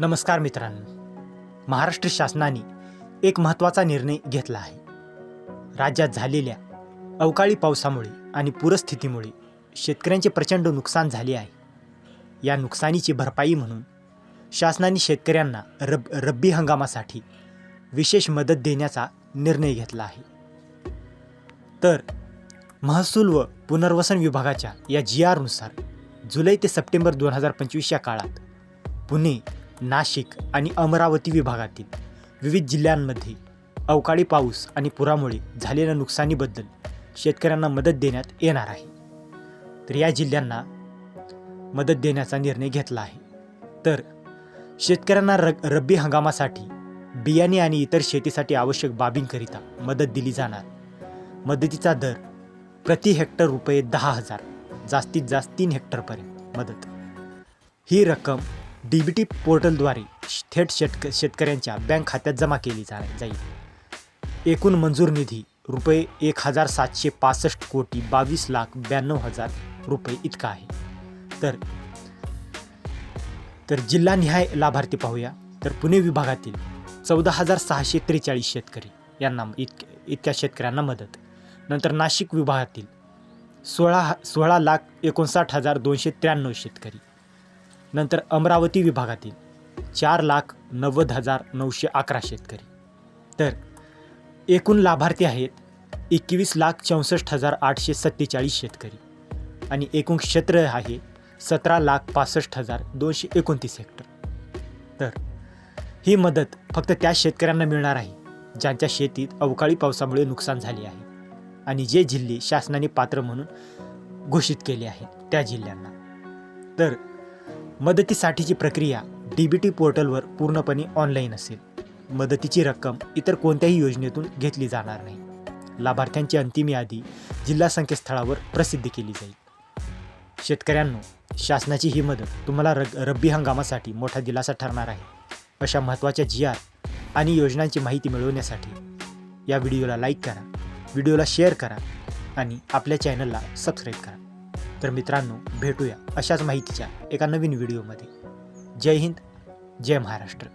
नमस्कार मित्रांनो. महाराष्ट्र शासनाने एक महत्त्वाचा निर्णय घेतला आहे. राज्यात झालेल्या अवकाळी पावसामुळे आणि पूरस्थितीमुळे शेतकऱ्यांचे प्रचंड नुकसान झाले आहे. या नुकसानीची भरपाई म्हणून शासनाने शेतकऱ्यांना रब रब्बी हंगामासाठी विशेष मदत देण्याचा निर्णय घेतला आहे. तर महसूल व पुनर्वसन विभागाच्या या जी आरनुसार जुलै ते सप्टेंबर दोन हजार पंचवीस या काळात पुणे नाशिक आणि अमरावती विभागातील विविध जिल्ह्यांमध्ये अवकाळी पाऊस आणि पुरामुळे झालेल्या नुकसानीबद्दल शेतकऱ्यांना मदत देण्यात येणार आहे. तर या जिल्ह्यांना मदत देण्याचा निर्णय घेतला आहे. तर शेतकऱ्यांना र रब्बी हंगामासाठी बियाणे आणि इतर शेतीसाठी आवश्यक बाबींकरिता मदत दिली जाणार. मदतीचा दर प्रति हेक्टर रुपये दहा हजार जास्तीत जास्त तीन हेक्टरपर्यंत मदत. ही रक्कम डी बी टी पोर्टलद्वारे थेट शेतक शेतकऱ्यांच्या बँक खात्यात जमा केली जा जाईल. एकूण मंजूर निधी रुपये एक हजार सातशे पासष्ट कोटी बावीस लाख ब्याण्णव हजार रुपये इतका आहे. तर तर जिल्हानिहाय लाभार्थी पाहूया. तर पुणे विभागातील चौदा हजार सहाशे त्रेचाळीस शेतकरी यांना इत इतक्या शेतकऱ्यांना मदत. नंतर नाशिक विभागातील सोळा सोळा लाख एकोणसाठ हजार दोनशे त्र्याण्णव शेतकरी. नंतर अमरावती विभागातील चार लाख नव्वद हजार नऊशे अकरा शेतकरी. तर एकूण लाभार्थी आहेत एकवीस लाख चौसष्ट हजार आठशे सत्तेचाळीस शेतकरी आणि एकूण क्षेत्र आहे सतरा लाख पासष्ट हजार दोनशे एकोणतीस हेक्टर. तर ही मदत फक्त त्या शेतकऱ्यांना मिळणार आहे ज्यांच्या शेतीत अवकाळी पावसामुळे नुकसान झाले आहे आणि जे जिल्हे शासनाने पात्र म्हणून घोषित केले आहेत त्या जिल्ह्यांना. तर मदतीसाठीची प्रक्रिया डी बी टी पोर्टलवर पूर्णपणे ऑनलाईन असेल. मदतीची रक्कम इतर कोणत्याही योजनेतून घेतली जाणार नाही. लाभार्थ्यांची अंतिम यादी जिल्हा संकेतस्थळावर प्रसिद्ध केली जाईल. शेतकऱ्यांनो शासनाची ही मदत तुम्हाला रग रब्बी हंगामासाठी मोठा दिलासा ठरणार आहे. अशा महत्त्वाच्या जी आर आणि योजनांची माहिती मिळवण्यासाठी या व्हिडिओला लाईक करा व्हिडिओला शेअर करा आणि आपल्या चॅनलला सबस्क्राईब करा. तर मित्रांनो भेटूया अशाच माहितीच्या एका नवीन व्हिडिओमध्ये. जय हिंद जय महाराष्ट्र.